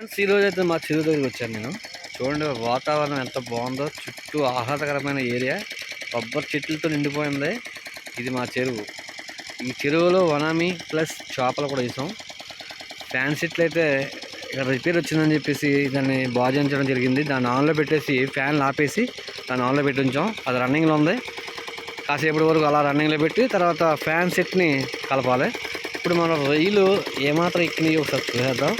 Friends ఈరోజు అయితే మా చెరువు దగ్గరికి వచ్చాను నేను. చూడండి వాతావరణం ఎంత బాగుందో చుట్టూ ఆహ్లాదకరమైన ఏరియా. కొబ్బరి చెట్లతో నిండిపోయింది. ఇది మా చెరువు. ఈ చెరువులో వనామి ప్లస్ చేపలు కూడా వేసాం. ఫ్యాన్ సెట్లు అయితే ఇక్కడ రిపేర్ వచ్చిందని చెప్పేసి దాన్ని బాగు చేయించడం జరిగింది. దాన్ని ఆన్లో పెట్టేసి ఫ్యాన్ ఆపేసి దాన్ని ఆన్లో పెట్టి ఉంచాం అది రన్నింగ్లో ఉంది. కాసేపటి వరకు అలా రన్నింగ్లో పెట్టి తర్వాత ఫ్యాన్ సెట్ని కలపాలి. ఇప్పుడు మన రైలు ఏమాత్రం ఎక్కినాయో ఒకసారి చూసేద్దాం.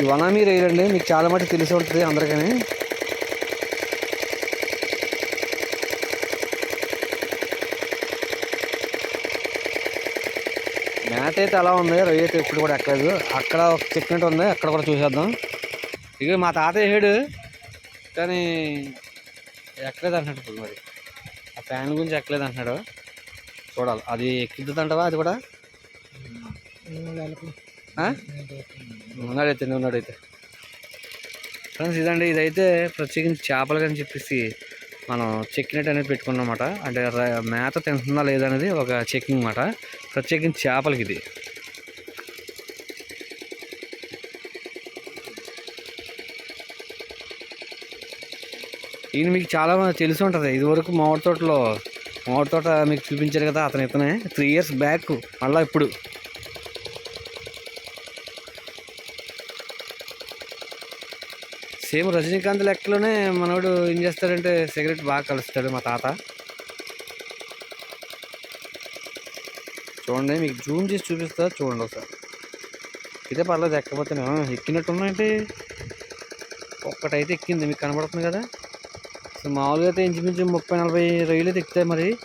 ఈ వనామీ రైలు అండి మీకు చాలా మటుకు తెలిసి ఉంటుంది అందరికీ మ్యాట్ అయితే అలా ఉంది రొయ్య అయితే ఇప్పుడు కూడా ఎక్కలేదు. అక్కడ ఒక చెక్కినట్టు ఉంది అక్కడ కూడా చూసేద్దాం. ఇక మా తాత వేసాడు కానీ ఎక్కలేదు అంటున్నాడు ఇప్పుడు మరి. ఆ ఫ్యాన్ గురించి ఎక్కలేదు అంటున్నాడు. చూడాలి అది ఎక్కిద్దంటవా అది కూడా? ఉన్నాడైతే ఉన్నాడైతే. ఫ్రెండ్స్ ఇదండి ఇదైతే ప్రత్యేకించి చేపలు అని చెప్పేసి మనం చెక్కినట్టు అనేది పెట్టుకున్నమాట అంటే మేత తింటుందా లేదా అనేది ఒక చెక్కింగ్ మాట ప్రత్యేకించి చేపలకి ఇది. ఈయన మీకు చాలా తెలిసి ఉంటుంది. ఇదివరకు మామిడి తోటలో మామిడి తోట మీకు చూపించారు కదా అతను ఇతనే. త్రీ ఇయర్స్ బ్యాక్ మళ్ళీ ఇప్పుడు. సేమ్ రజనీకాంత్ లెక్కలోనే మనోడు ఏం చేస్తాడంటే సిగరెట్ బాగా కలుస్తాడు మా తాత. చూడండి మీకు జూమ్ చేసి చూపిస్తా చూడండి ఒకసారి. ఇదే పర్లేదు ఎక్కకపోతే ఎక్కినట్టు ఉన్నాయంటే ఒక్కటైతే ఎక్కింది మీకు కనబడుతుంది కదా? సో మామూలుగా అయితే ఇంచుమించు ముప్పై నలభై రొయ్యలు అయితే ఎక్కుతాయి మరి.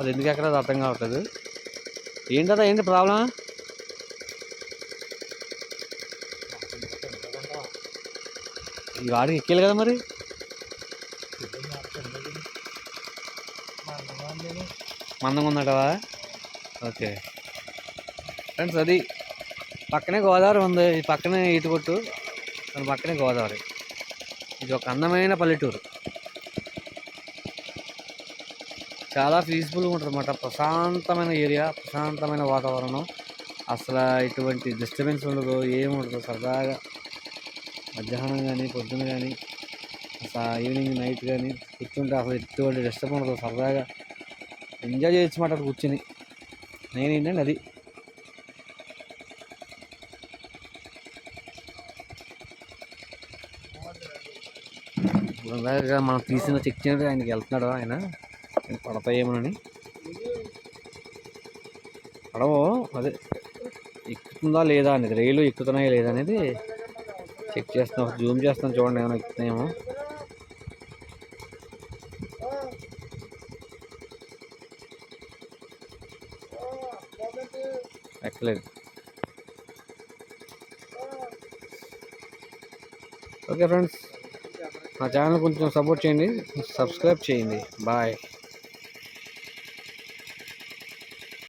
అది ఎందుకు ఎక్కడ అర్థం కావట్లేదు. ఏంటదా ఏంటి ప్రాబ్లమా? ఈ వాడికి ఎక్కేయాలి కదా మరి? మందంగా ఉందటవా ఓకే. ఫ్రెండ్స్ అది పక్కనే గోదావరి ఉంది. ఈ పక్కనే ఈత కొట్టు దాని పక్కనే గోదావరి. ఇది ఒక అందమైన పల్లెటూరు. చాలా పీస్ఫుల్గా ఉంటుంది అన్నమాట ప్రశాంతమైన ఏరియా ప్రశాంతమైన వాతావరణం. అసలు ఎటువంటి డిస్టర్బెన్స్ ఉండదు ఏముండదు. సరదాగా మధ్యాహ్నం కానీ పొద్దున్న కానీ అసలు ఈవినింగ్ నైట్ కానీ కూర్చుంటే అసలు ఎటువంటి డిస్టర్బ్ ఉండదు సరదాగా ఎంజాయ్ చేయొచ్చు మాట అక్కడ కూర్చుని. నేనేంటండి అది. ఇప్పుడు మనం తీసిన చెక్ చేయడం ఆయనకి వెళ్తున్నాడు ఆయన? ఆయన పడతాయేమోనని. పడవ అదే ఎక్కుతుందా లేదా అనేది రైలు ఎక్కుతున్నాయా లేదా అనేది చెక్ చేస్తాం జూమ్ చేస్తాం చూడండి ఏమైనా ఎక్కుతున్నాయేమో ఎక్కలేదు. ఓకే ఫ్రెండ్స్ నా ఛానల్ కొంచెం సపోర్ట్ చేయండి సబ్స్క్రైబ్ చేయండి. బాయ్.